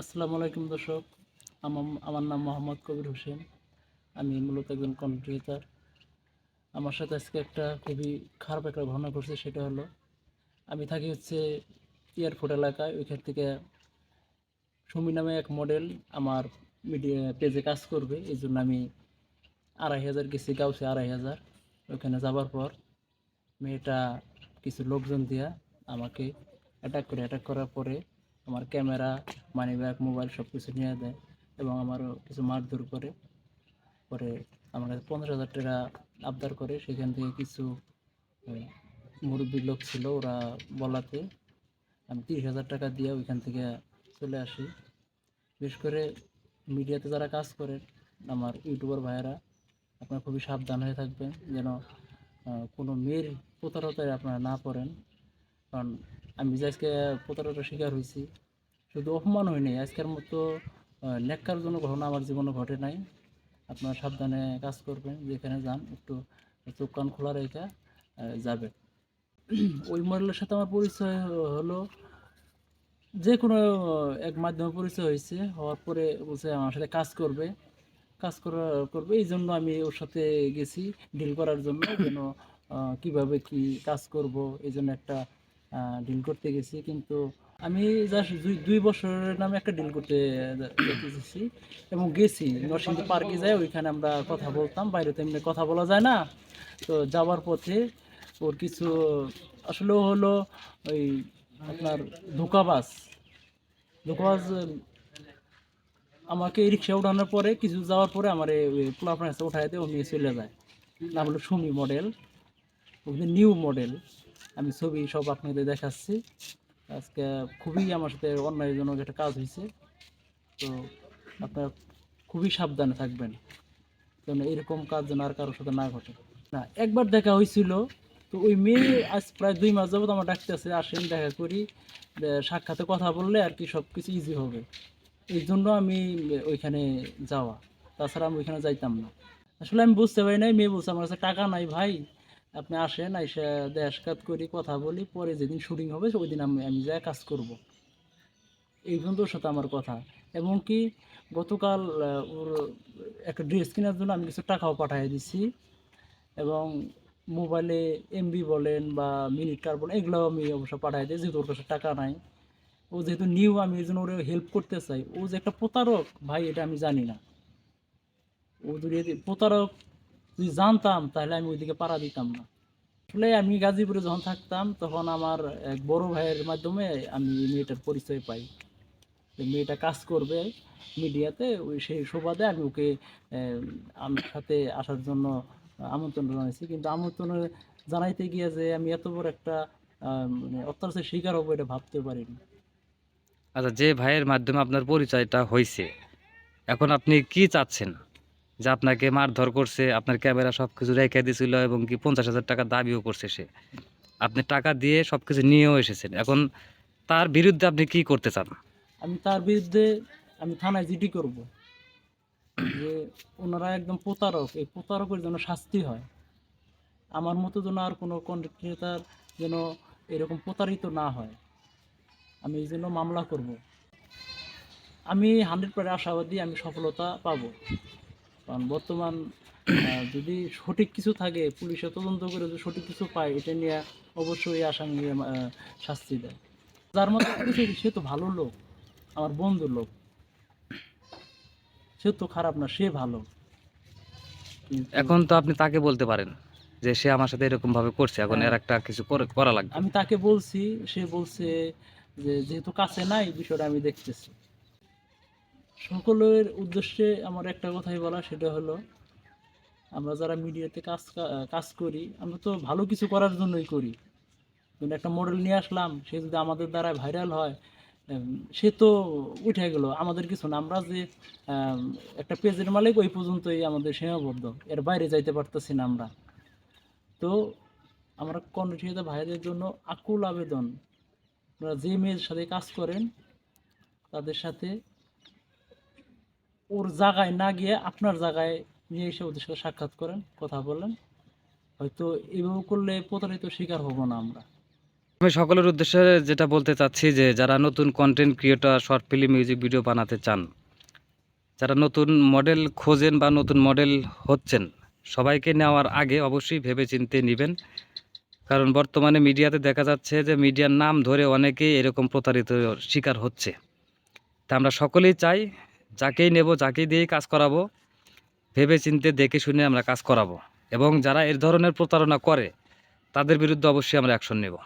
আসসালামু আলাইকুম দর্শক। আমার নাম মোহাম্মদ কবির হোসেন। আমি মূলত একজন কন্ট্রিটার আমার সাথে আজকে একটা খুবই খারাপ একটা ঘটনা ঘটছে, সেটা হলো আমি থাকি হচ্ছে এয়ারপোর্ট এলাকায়। ওইখান থেকে সুমি নামে এক মডেল আমার মিডিয়া পেজে কাজ করবে। এই জন্য আমি আড়াই হাজার গেছি, গাউছে আড়াই হাজার। ওইখানে যাবার পর মেয়েটা কিছু লোকজন দিয়া আমাকে অ্যাটাক করে। অ্যাটাক করার পরে আমার ক্যামেরা মানি ব্যাগ মোবাইল সব কিছু নিয়ে দেয় এবং আমারও কিছু মারধর করে। পরে আমার কাছে পঞ্চাশ হাজার টাকা আবদার করে। সেখান থেকে কিছু মুরব্বী লোক ছিল ওরা বলাতে, আমি তিরিশ হাজার টাকা দিয়ে ওইখান থেকে চলে আসি। বিশেষ করে মিডিয়াতে যারা কাজ করেন আমার ইউটিউবার ভাইয়েরা, আপনারা খুবই সাবধান হয়ে থাকবেন যেন কোনো মেয়ের প্রতারতায় আপনারা না পড়েন। কারণ আমি যে আজকে প্রতারণার শিকার হয়েছি শুধু অপমান হয়নি আজকের মতো আহ, ন্যাক্কারজনক ঘটনা আমার জীবনে ঘটে নাই। আপনারা সাবধানে কাজ করবেন যেখানে যান একটু চোখ কান খোলা রেখে যাবেন। ওই মডেলের সাথে আমার পরিচয় হলো যে কোনো এক মাধ্যমে পরিচয় হয়েছে হওয়ার পরে বলছে আমার সাথে কাজ করবে। কাজ করা করবে এই জন্য আমি ওর সাথে গেছি ডিল করার জন্য যেন কীভাবে কি কাজ করব এই জন্য একটা ডিল করতে গেছি। কিন্তু আমি জাস্ট দুই দুই বছরের নামে একটা ডিল করতে গেছি এবং গেছি। নরসিংদী পার্কে যাই, ওইখানে আমরা কথা বলতাম। বাইরে তো এমনি কথা বলা যায় না। তো যাওয়ার পথে ওর কিছু, আসলে হলো ওই আপনার ধোকাবাজ। ধোকাবাজ, আমাকে রিক্সা উঠানোর পরে, কিছু যাওয়ার পরে আমার প্লাফার কাছে উঠাই দিয়ে, ও নিয়ে চলে যায়। নাম হলো সুমি মডেল। নিউ মডেল আমি ছবি সব আপনাদের দেখাচ্ছি। আজকে খুবই আমার সাথে অন্যায়জনক একটা কাজ হয়েছে। তো আপনারা খুবই সাবধানে থাকবেন, যেন এরকম কাজ যেন আর কারোর সাথে না ঘটে। না, একবার দেখা হয়েছিল, তো ওই মেয়ে আজ প্রায় দুই মাস যাবত আমার ডাকতেছে আসেন, দেখা করি সাক্ষাতে কথা বললে আর কি সব কিছু ইজি হবে। এই জন্য আমি ওইখানে যাওয়া। তাছাড়া আমি ওইখানে যাইতাম না। আসলে আমি বুঝতে পারি নাই, মেয়ে বলছে, আমার কাছে টাকা নাই ভাই। আপনি আসেন এসে দেশকাত করি, কথা বলি, পরে যেদিন শুটিং হবে ওই দিন আমি আমি যাই কাজ করব। এই ওর সাথে আমার কথা। এবং কি, গতকাল ওর একটা ড্রেস কেনার জন্য আমি কিছু টাকাও পাঠিয়ে দিছি। এবং মোবাইলে এমবি বলেন বা মিনিট কার বলেন, এগুলোও আমি অবশ্য পাঠিয়ে দিই, যেহেতু ওর কাছে টাকা নাই। ও যেহেতু নিউ আমি এই জন্য ওর হেল্প করতে চাই। ও যে একটা প্রতারক, ভাই, এটা আমি জানি না। ও যদি প্রতারক যদি জানতাম, তাহলে আমি ওইদিকে পাড়া দিতাম না। আসলে আমি গাজীপুরে যখন থাকতাম, তখন আমার এক বড় ভাইয়ের মাধ্যমে আমি মেয়েটার পরিচয় পাই। মেয়েটা কাজ করবে মিডিয়াতে, ওই সেই সুবাদে আমি ওকে আমার সাথে আসার জন্য আমন্ত্রণ জানাইছি। কিন্তু আমন্ত্রণ জানাইতে গিয়ে যে আমি এত বড় একটা মানে অত্যাচারের শিকার হব এটা ভাবতে পারিনি। আচ্ছা যে ভাইয়ের মাধ্যমে আপনার পরিচয়টা হয়েছে এখন আপনি কি চাচ্ছেন? যে আপনাকে মারধর করছে, আপনার ক্যামেরা সব কিছু রেখে দিয়েছিল এবং কি পঞ্চাশ হাজার টাকা দাবিও করছে সে। আপনি টাকা দিয়ে সব কিছু নিয়েও এসেছেন। এখন তার বিরুদ্ধে আপনি কি করতে চান? আমি তার বিরুদ্ধে আমি থানায় জিডি করব। যে ওনারা একদম প্রতারক। এই প্রতারকের জন্য শাস্তি হয়। আমার মতো যেন আর কোনো কন্টেন্ট ক্রিয়েটার যেন এরকম প্রতারিত না হয়। আমি এই জন্য মামলা করব। আমি হান্ড্রেড পার্সেন্ট আশাবাদী, আমি সফলতা পাবো। কারণ বর্তমান যদি সঠিক কিছু থাকে পুলিশে তদন্ত করে যদি সঠিক কিছু পায় এটা নিয়ে অবশ্যই আসামি শাস্তি দেয়। যার মধ্যে সে তো ভালো লোক আমার বন্ধু লোক। সে তো খারাপ না সে ভালো। এখন তো আপনি তাকে বলতে পারেন যে সে আমার সাথে এরকম ভাবে করছে এখন হ্যাঁ। এর একটা কিছু করা লাগবে। আমি তাকে বলছি সে বলছে যে যেহেতু কাছে নাই বিষয়টা আমি দেখতেছি। সকলের উদ্দেশ্যে আমার একটা কথাই বলা সেটা হলো আমরা যারা মিডিয়াতে কাজ কাজ করি, আমরা তো ভালো কিছু করার জন্যই করি। কিন্তু একটা মডেল নিয়ে আসলাম, সে যদি আমাদের দ্বারা ভাইরাল হয় সে তো উঠে গেল। আমাদের কিছু না, আমরা যে একটা পেজের মালিক, ওই পর্যন্তই আমাদের সীমাবদ্ধ। এর বাইরে যাইতে পারতেছি না আমরা। তো আমরা কন্ডিশনিত ভাইদের জন্য আকুল আবেদন। আপনারা যে মেয়ের সাথে কাজ করেন, তাদের সাথে ওর জায়গায় না গিয়ে আপনার জায়গায় নিয়ে এসে ওদের সাথে সাক্ষাৎ করেন, কথা বলেন। হয়তো এভাবে করলে প্রতারিত শিকার হব না আমরা। আমি সকলের উদ্দেশ্যে যেটা বলতে চাচ্ছি যে, যারা নতুন content creator short film music video বানাতে চান, যারা নতুন মডেল খোঁজেন বা নতুন মডেল হচ্ছেন, সবাইকে নেওয়ার আগে অবশ্যই ভেবে চিনতে নেবেন। কারণ বর্তমানে মিডিয়াতে দেখা যাচ্ছে যে, মিডিয়ার নাম ধরে অনেকেই এরকম প্রতারিত শিকার হচ্ছে। তা আমরা সকলেই চাই যাকেই নেব, যাকেই দিয়েই কাজ করাবো ভেবে চিনতে দেখে শুনে আমরা কাজ করাবো। এবং যারা এর ধরনের প্রতারণা করে, তাদের বিরুদ্ধে অবশ্যই আমরা অ্যাকশন নেব।